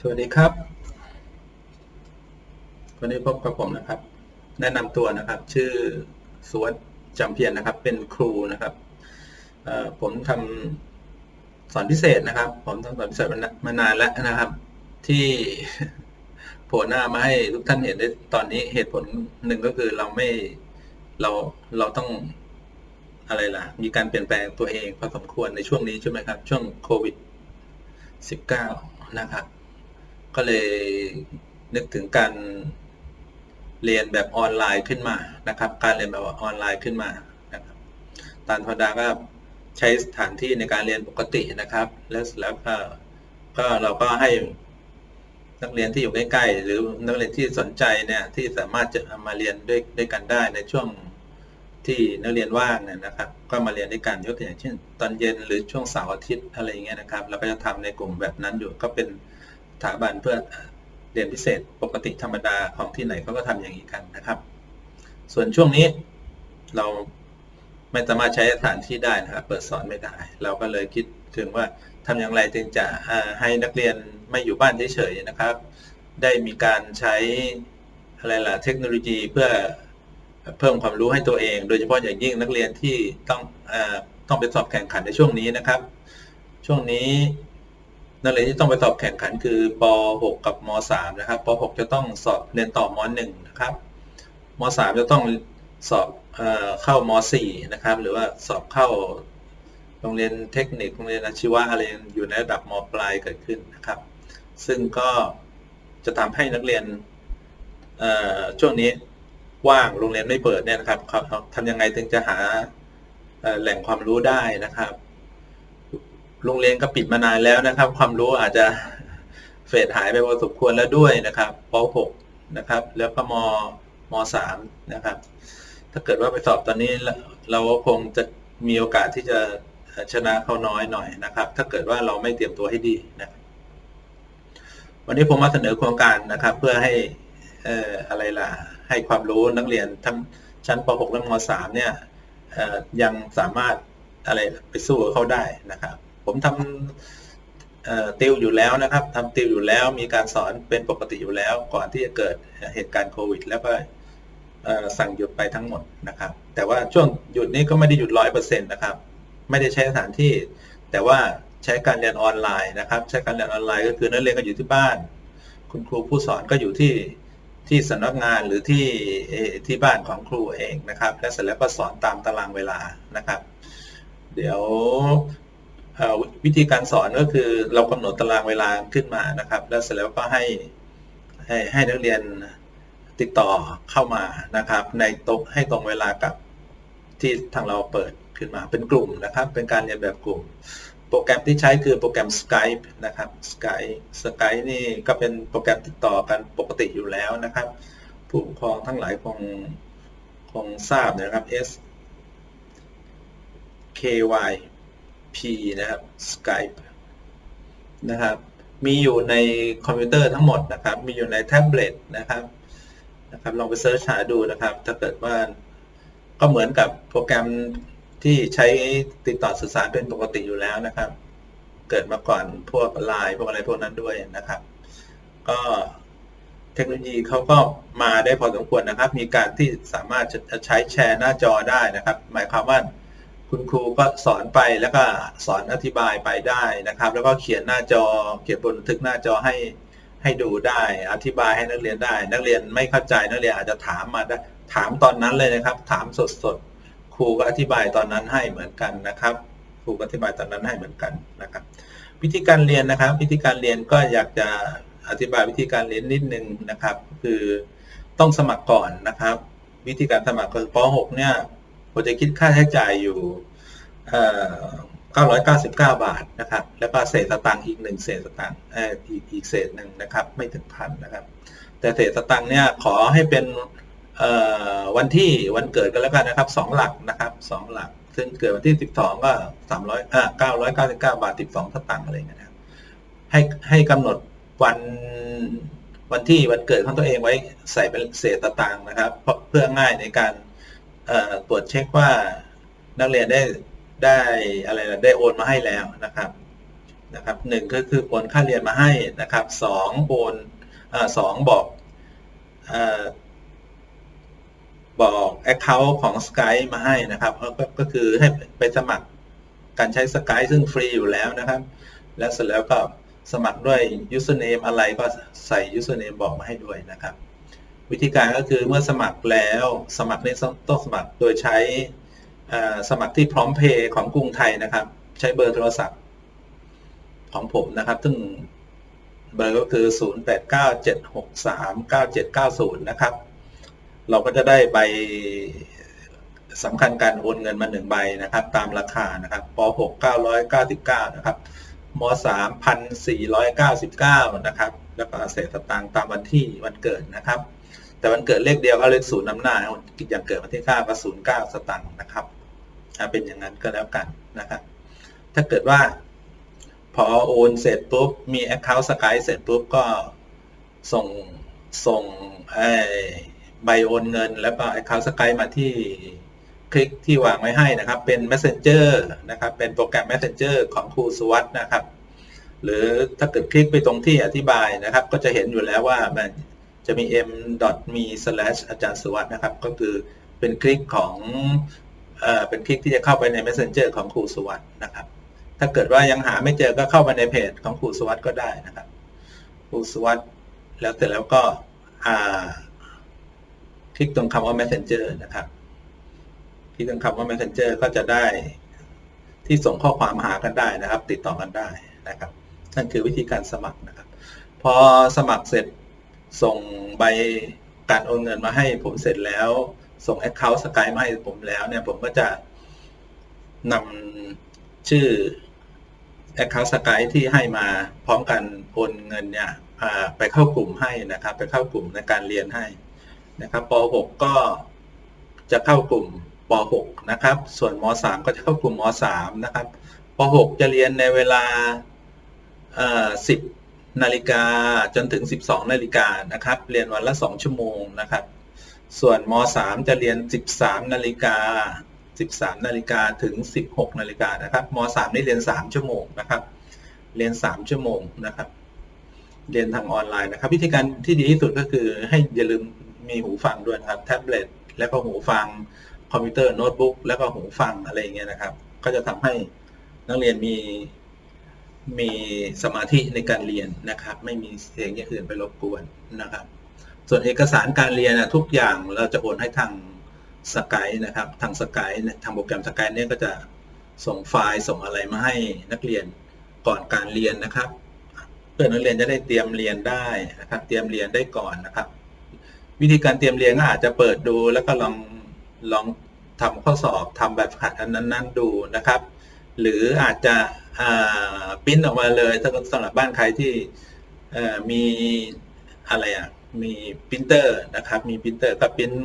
สวัสดีครับ วันนี้พบกับผมนะครับ แนะนำตัวนะครับ ชื่อสุวัสด์จำเพียรนะครับ เป็นครูนะครับผมทำสอนพิเศษนะครับ ผมทำสอนพิเศษมานมานานแล้วนะครับ ที่โผล่หน้ามาให้ทุกท่านเห็นได้ตอนนี้เหตุผลหนึ่งก็คือเราไม่เราเราต้องอะไรล่ะ มีการเปลี่ยนแปลงตัวเองพอสมควรในช่วงนี้ใช่ไหมครับ ช่วงโควิด19นะครับ ก็เลยนึกถึงการเรียนแบบออนไลน์ขึ้นมานะครับ การเรียนแบบออนไลน์ขึ้นมานะครับตานพดาก็ใช้สถานที่ในการเรียนปกตินะครับ แล้วแล้วก็ก็เราก็ให้นักเรียนที่อยู่ใกล้ๆหรือนักเรียนที่สนใจเนี่ยที่สามารถจะมาเรียนด้วยด้วยกันได้ในช่วงที่นักเรียนว่างเนี่ยนะครับ ก็มาเรียนด้วยกันยกตัวอย่างเช่น ตอนเย็นหรือช่วงเสาร์อาทิตย์อะไรอย่างเงี้ยนะครับ เราก็จะทำในกลุ่มแบบนั้นอยู่ก็เป็น ถาบันเพื่อเรียนพิเศษปกติธรรมดาของที่ไหนเขาก็ทำอย่างนี้กันนะครับ ส่วนช่วงนี้เราไม่สามารถใช้สถานที่ได้นะครับเปิดสอนไม่ได้ เราก็เลยคิดถึงว่าทำอย่างไรจึงจะให้นักเรียนไม่อยู่บ้านเฉยๆนะครับ ได้มีการใช้อะไรล่ะเทคโนโลยีเพื่อเพิ่มความรู้ให้ตัวเอง โดยเฉพาะอย่างยิ่งนักเรียนที่ต้องอต้องไปสอบแข่งขันในช่วงนี้นะครับ ช่วงนี้ นักเรียนที่ต้องไปสอบแข่งขันคือป .6 กับม .3 นะครับป .6 จะต้องสอบเรียนต่อม .1 นะครับม .3 จะต้องสอบเอเข้าม .4 นะครับ หรือว่าสอบเข้าโรงเรียนเทคนิคโรงเรียนอาชีวะอะไรอยู่ในระดับมปลายเกิดขึ้นนะครับ ซึ่งก็จะทำให้นักเรียนช่วงนี้ว่างโรงเรียนไม่เปิดเนี่ยนะครับเขาทำยังไงถึงจะหาแหล่งความรู้ได้นะครับ โรงเรียนก็ปิดมานานแล้วนะครับ ความรู้อาจจะเฟดหายไปพอสมควรแล้วด้วยนะครับป .6 นะครับ แล้วก็มม .3 นะครับ ถ้าเกิดว่าไปสอบตอนนี้เราคงจะมีโอกาสที่จะชนะเขาน้อยหน่อยนะครับ ถ้าเกิดว่าเราไม่เตรียมตัวให้ดีนะวันนี้ผมมาเสนอโครงการนะครับ เพื่อให้เอ่ออะไรล่ะ ให้ความรู้นักเรียนทั้งชั้นป .6 และม .3 เนี่ยยังสามารถอะไรไปสู้เขาได้นะครับ ผมทำเติวอยู่แล้วนะครับทำติวอยู่แล้วมีการสอนเป็นปกติอยู่แล้ว ก่อนที่จะเกิดเหตุการณ์โควิด แล้วก็สั่งหยุดไปทั้งหมดนะครับ แต่ว่าช่วงหยุดนี้ก็ไม่ได้หยุดร้อยเปอร์เซ็นต์นะครับ ไม่ได้ใช้สถานที่ แต่ว่าใช้การเรียนออนไลน์นะครับ ใช้การเรียนออนไลน์ก็คือนักเรียนก็อยู่ที่บ้าน คุณครูผู้สอนก็อยู่ที่ที่สำนักงานหรือที่ที่บ้านของครูเองนะครับ และเสร็จแล้วก็สอนตามตารางเวลานะครับ เดี๋ยว วิธีการสอนก็คือเรากำหนดตารางเวลาขึ้นมานะครับ แล้วเสร็จแล้วก็ให้ให้ให้นักเรียนติดต่อเข้ามานะครับ ในตรงให้ตรงเวลากับที่ทางเราเปิดขึ้นมาเป็นกลุ่มนะครับ เป็นการเรียนแบบกลุ่ม โปรแกรมที่ใช้คือโปรแกรม Skype นะครับ Skype Skype นี่ก็เป็นโปรแกรมติดต่อกันปกติอยู่แล้วนะครับ ผู้ปกครองทั้งหลายคงคงทราบนะครับ S K Y นะครับ Skype นะครับ มีอยู่ในคอมพิวเตอร์ทั้งหมดนะครับ มีอยู่ในแท็บเล็ตนะครับนะครับ ลองไปเซิร์ชหาดูนะครับ ถ้าเกิดว่าก็เหมือนกับโปรแกรมที่ใช้ติดต่อสื่อสารเป็นปกติอยู่แล้วนะครับ เกิดมาก่อนพวกไลน์พวกอะไรพวกนั้นด้วยนะครับ ก็เทคโนโลยีเขาก็มาได้พอสมควรนะครับ มีการที่สามารถจะใช้แชร์หน้าจอได้นะครับ หมายความว่า คุณครูก็สอนไปแล้วก็สอนอธิบายไปได้นะครับ แล้วก็เขียนหน้าจอ เขียนบนบันทึกหน้าจอให้ให้ดูได้ อธิบายให้นักเรียนได้ นักเรียนไม่เข้าใจนักเรียนอาจจะถามมาได้ถามตอนนั้นเลยนะครับ ถามสดๆครูก็อธิบายตอนนั้นให้เหมือนกันนะครับครูก็อธิบายตอนนั้นให้เหมือนกันนะครับ วิธีการเรียนนะครับ วิธีการเรียนก็อยากจะอธิบายวิธีการเรียนนิดนึงนะครับ คือต้องสมัครก่อนนะครับ วิธีการสมัครคือป .6 เนี่ย ผมจะคิดค่าใช้จ่ายอยู่เอ่อ999 บาทนะครับ แล้วก็เศษสตางค์อีกหนึ่งเศษสตางค์อีกอีกเศษหนึ่งนะครับ ไม่ถึงพันนะครับ แต่เศษสตางค์เนี่ยขอให้เป็นวันที่วันเกิดกันแล้วกันนะครับสองหลักนะครับสองหลัก ซึ่งเกิดวันที่12ก็300อ่า999บเก้าบาท12สองตางค์อะไรเงี้ยนะครับให้ให้กำหนดวันวันที่วันเกิดของตัวเองไว้ใส่เป็นเศษสตางค์นะครับ เพื่อง่ายในการ ตรวจเช็คว่านักเรียนได้ได้อะไรได้โอนมาให้แล้วนะครับนะครับหนึ่งก็คือโอนค่าเรียนมาให้นะครับสองโอนสองบอกอบอก Account ของ Skype มาให้นะครับก็ก็ก็คือให้ไปสมัครการใช้ Skype ซึ่งฟรีอยู่แล้วนะครับ แล้วเสร็จแล้วก็สมัครด้วย username อะไรก็ใส่ username บอกมาให้ด้วยนะครับ วิธีการก็คือเมื่อสมัครแล้วสมัครในต้องสมัครโดยใช้สมัครที่พร้อมเพย์ของกรุงไทยนะครับ ใช้เบอร์โทรศัพท์ของผมนะครับ ซึ่งเบอร์ก็คือ 0897639790 นะครับ เราก็จะได้ใบสำคัญการโอนเงินมาหนึ่งใบนะครับ ตามราคานะครับป .6 999 นะครับม3 499 นะครับ แล้วก็เศษตางค์ตามวันที่วันเกิดนะครับ แต่วันเกิดเลขเดียวก็เลขศูนย์นำหน้าอย่างเกิดวันที่9ก็09สตางค์นะครับเป็นอย่างนั้นก็แล้วกันนะครับ ถ้าเกิดว่า พอโอนเสร็จปุ๊บมี Account Sky เสร็จปุ๊บก็ส่งส่งใบโอนเงิน แล้วก็ Account Sky มาที่คลิกที่วางไว้ให้นะครับ เป็น Messenger นะครับ เป็นโปรแกรม Messenger ของครูสุวัสดนะครับ หรือถ้าเกิดคลิกไปตรงที่อธิบายนะครับ ก็จะเห็นอยู่แล้วว่ามัน จะมี m.me slash อาจารย์สุวัสด์นะครับ ก็คือเป็นคลิกของเอ่อเป็นคลิกที่จะเข้าไปใน Messenger ของครูสุวัสด์นะครับ ถ้าเกิดว่ายังหาไม่เจอก็เข้ามาในเพจของครูสุวัสด์ก็ได้นะครับครูสวัสด์แล้วเสร็จแล้วก็คลิกตรงคำว่า messenger นะครับคลิกตรงคำว่า messenger ก็จะได้ที่ส่งข้อความหากันได้นะครับ ติดต่อกันได้นะครับนั่นคือวิธีการสมัครนะครับ พอสมัครเสร็จ ส่งใบการโอนเงินมาให้ผมเสร็จแล้ว ส่ง Account Skype มาให้ผมแล้วเนี่ยผมก็จะนำชื่อ Account Skype ที่ให้มาพร้อมกันโอนเงินเนี่ยไปเข้ากลุ่มให้นะครับ ไปเข้ากลุ่มในการเรียนให้นะครับป .6 ก็จะเข้ากลุ่มป .6 นะครับ ส่วนม .3 ก็จะเข้ากลุ่มม .3 นะครับป .6 จะเรียนในเวลา10 นาฬิกาจนถึง 12 นาฬิกานะครับ เรียนวันละ 2 ชั่วโมงนะครับ ส่วนม .3 จะเรียน 13 นาฬิกา 13 นาฬิกาถึง 16 นาฬิกานะครับม .3 นี่เรียน 3 ชั่วโมงนะครับ เรียน 3 ชั่วโมงนะครับ เรียนทางออนไลน์นะครับ วิธีการที่ดีที่สุดก็คือให้อย่าลืมมีหูฟังด้วยนะครับ แท็บเล็ตแล้วก็หูฟังคอมพิวเตอร์โน้ตบุ๊กแล้วก็หูฟังอะไรเงี้ยนะครับ ก็จะทำให้นักเรียนมี มีสมาธิในการเรียนนะครับ ไม่มีเสียงอย่างอื่นไปรบกวนนะครับ ส่วนเอกสารการเรียนนะทุกอย่างเราจะโอนให้ทางสกายนะครับ ทางสกายทางโปรแกรมสกายเนี่ยก็จะส่งไฟล์ส่งอะไรมาให้นักเรียนก่อนการเรียนนะครับ เพื่อนักเรียนจะได้เตรียมเรียนได้นะครับ เตรียมเรียนได้ก่อนนะครับ วิธีการเตรียมเรียนก็อาจจะเปิดดูแล้วก็ลองลองทำข้อสอบทำแบบขัดอันนั้นๆดูนะครับ หรืออาจจะ ปิ้นออกมาเลยถ้าสำหรับบ้านใครที่มีอะไรอะมีพิมพ์เตอร์นะครับ มีพิมพ์เตอร์ก็พิมพ์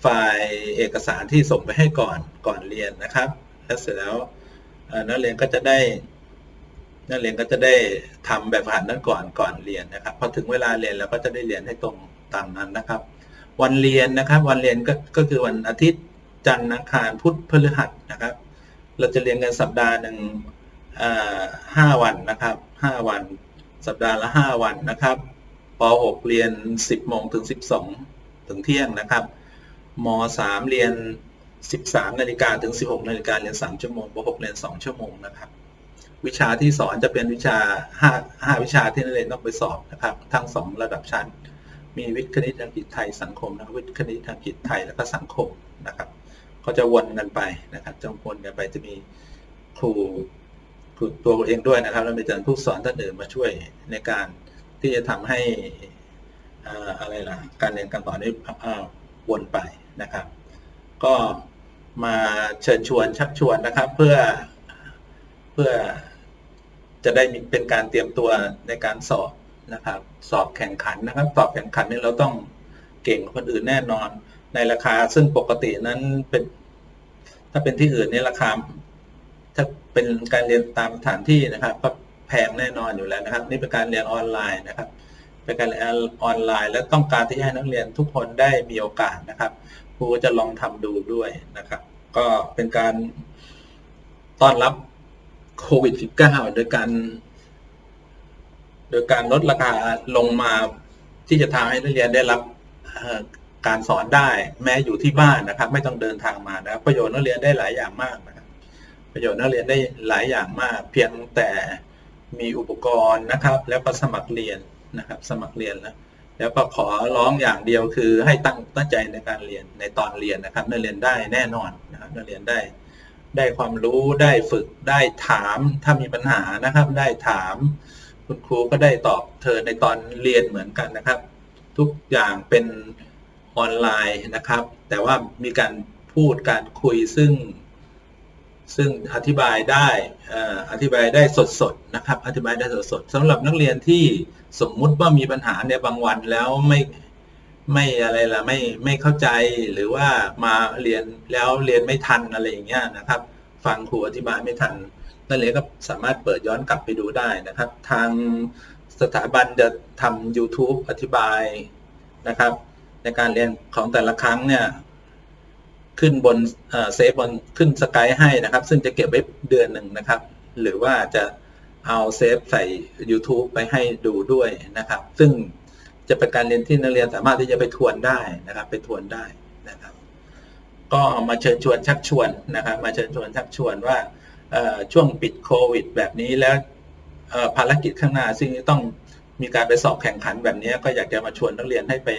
ไฟล์เอกสารที่ส่งไปให้ก่อนก่อนเรียนนะครับ แล้วเสร็จแล้วนักเรียนก็จะได้นักเรียนก็จะได้ทำแบบผ่านนั้นก่อนก่อนเรียนนะครับพอถึงเวลาเรียนเราก็จะได้เรียนให้ตรงตามนั้นนะครับ วันเรียนนะครับ วันเรียนก็ก็คือวันอาทิตย์จันทร์อังคารพุธพฤหัสนะครับ เราจะเรียนกันสัปดาห์หนึ่ง ห้าวันนะครับห้าวัน สัปดาห์ละห้าวันนะครับป .6 เรียน 10โมงถึง 12 ถึงเที่ยงนะครับม .3 เรียน 13นาฬิกาถึง 16นาฬิกาเรียน 3 ชั่วโมงป .6 เรียน 2 ชั่วโมงนะครับ วิชาที่สอนจะเป็นวิชา 5 5 วิชาที่นักเรียนต้องไปสอบนะครับ ทั้ง 2 ระดับชั้น มีวิทย์คณิตอังกฤษไทยสังคมนะครับวิทย์คณิตอังกฤษไทยแล้วก็สังคมนะครับ ก็จะวนกันไปนะครับจะวนกันไปจะมีครู ครูตัวเองด้วยนะครับ แล้วมีอาจารย์ผู้สอนท่านอื่นมาช่วยในการที่จะทำให้อะไรล่ะการเรียนการสอนนี้วนไปนะครับ ก็มาเชิญชวนชักชวนนะครับ เพื่อเพื่อจะได้เป็นการเตรียมตัวในการสอบนะครับ สอบแข่งขันนะครับ สอบแข่งขันนี่เราต้องเก่งคนอื่นแน่นอน ในราคาซึ่งปกตินั้นเป็น ถ้าเป็นที่อื่นนี่ราคาถ้า เป็นการเรียนตามสถานที่นะครับก็แพงแน่นอนอยู่แล้วนะครับ นี่เป็นการเรียนออนไลน์นะครับ เป็นการเรียนออนไลน์ และต้องการที่ให้นักเรียนทุกคนได้มีโอกาสนะครับครูจะลองทำดูด้วยนะครับ ก็เป็นการต้อนรับโควิด -19 โดยการ โดยการลดราคาลงมาที่จะทำให้นักเรียนได้รับการสอนได้ แม้อยู่ที่บ้านนะครับ ไม่ต้องเดินทางมานะรประโยชน์นักเรียนได้หลายอย่างมากนะครับ ประโยชน์นักเรียนได้หลายอย่างมาก เพียงแต่มีอุปกรณ์นะครับ แล้วก็สมัครเรียนนะครับ สมัครเรียนแล้วแล้วก็ขอร้องอย่างเดียวคือให้ตั้งตั้งใจในการเรียนในตอนเรียนนะครับนักเรียนได้แน่นอนนะครับนักเรียนได้ ได้ความรู้ได้ฝึกได้ถามถ้ามีปัญหานะครับ ได้ถาม คุณครูก็ได้ตอบเธอในตอนเรียนเหมือนกันนะครับ ทุกอย่างเป็นออนไลน์นะครับ แต่ว่ามีการพูดการคุยซึ่ง ซึ่งอธิบายได้อธิบายได้สดๆนะครับ อธิบายได้สดๆสำหรับนักเรียนที่สมมุติว่ามีปัญหาในบางวันแล้วไม่ไม่อะไรละไม่ไม่เข้าใจหรือว่ามาเรียนแล้วเรียนไม่ทันอะไรอย่างเงี้ยนะครับ ฟังครูอธิบายไม่ทันนักเรียนก็สามารถเปิดย้อนกลับไปดูได้นะครับ ทางสถาบันจะทำ YouTube อธิบายนะครับ ในการเรียนของแต่ละครั้งเนี่ย ขึ้นบนเซฟบนขึ้นสกายให้นะครับ ซึ่งจะเก็บไว้เดือนหนึ่งนะครับ หรือว่าจะเอาเซฟใส่ YouTube ไปให้ดูด้วยนะครับ ซึ่งจะเป็นการเรียนที่นักเรียนสามารถที่จะไปทวนได้นะครับ ไปทวนได้นะครับ ก็มาเชิญชวนชักชวนนะครับ มาเชิญชวนชักชวนว่าช่วงปิดโควิด แบบนี้แล้วภารกิจข้างหน้า ซึ่งต้องมีการไปสอบแข่งขันแบบนี้ก็อยากจะมาชวนนักเรียนให้ไป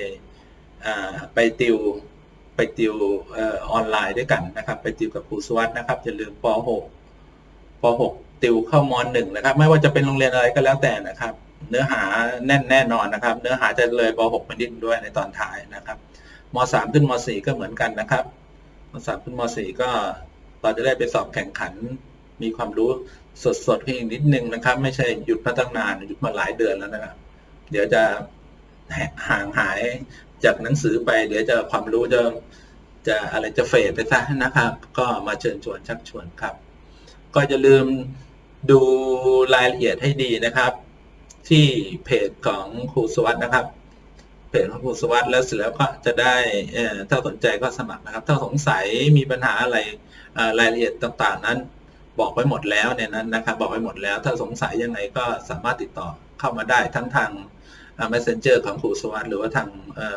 ไปติว ไปติวออนไลน์ด้วยกันนะครับ ไปติวกับครูสวัสดนะครับอย่าลืมป .6 ป .6 ติวเข้ามหนึ่งนะครับ ไม่ว่าจะเป็นโรงเรียนอะไรก็แล้วแต่นะครับ เนื้อหาแน่นแน่นอนนะครับ เนื้อหาจะเลยป .6 ไปนิดด้วยในตอนท้ายนะครับม .3 ขึ้นม .4 ก็เหมือนกันนะครับม .3 ขึ้นม .4 ก็เราจะได้ไปสอบแข่งขัน มีความรู้สดๆเพียงนิดนึงนะครับ ไม่ใช่หยุดมาตั้งนานหยุดมาหลายเดือนแล้วนะครับ เดี๋ยวจะ ห่างหายจากหนังสือไป เดี๋ยวจะความรู้จะจะอะไรจะเฟดไปซะนะครับ ก็มาเชิญชวนชักชวนครับ ก็อย่าลืมดูรายละเอียดให้ดีนะครับ ที่เพจของครูสวัสดนะครับเพจของครูสวัสด์แล้วเสร็จแล้วก็จะได้ถ้าสนใจก็สมัครนะครับ ถ้าสงสัยมีปัญหาอะไรรายละเอียดต่างๆ นั้น บอกไว้หมดแล้วในนั้นนะครับ บอกไว้หมดแล้ว ถ้าสงสัยยังไงก็สามารถติดต่อเข้ามาได้ทั้งทาง messenger ของครูสวัสดหรือว่าทาง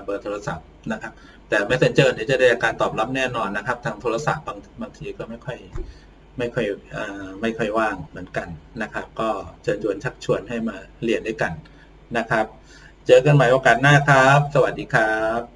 เบอร์โทรศัพท์นะครับ แต่ messenger เนี่ยจะได้การตอบรับแน่นอนนะครับ ทางโทรศัพท์บางบางทีก็ไม่ค่อยไม่ค่อยอไม่ค่อยว่างเหมือนกันนะครับ ก็เชิญชวนชักชวนให้มาเรียนด้วยกันนะครับ เจอกันใหม่โอกาสหน้าครับ สวัสดีครับ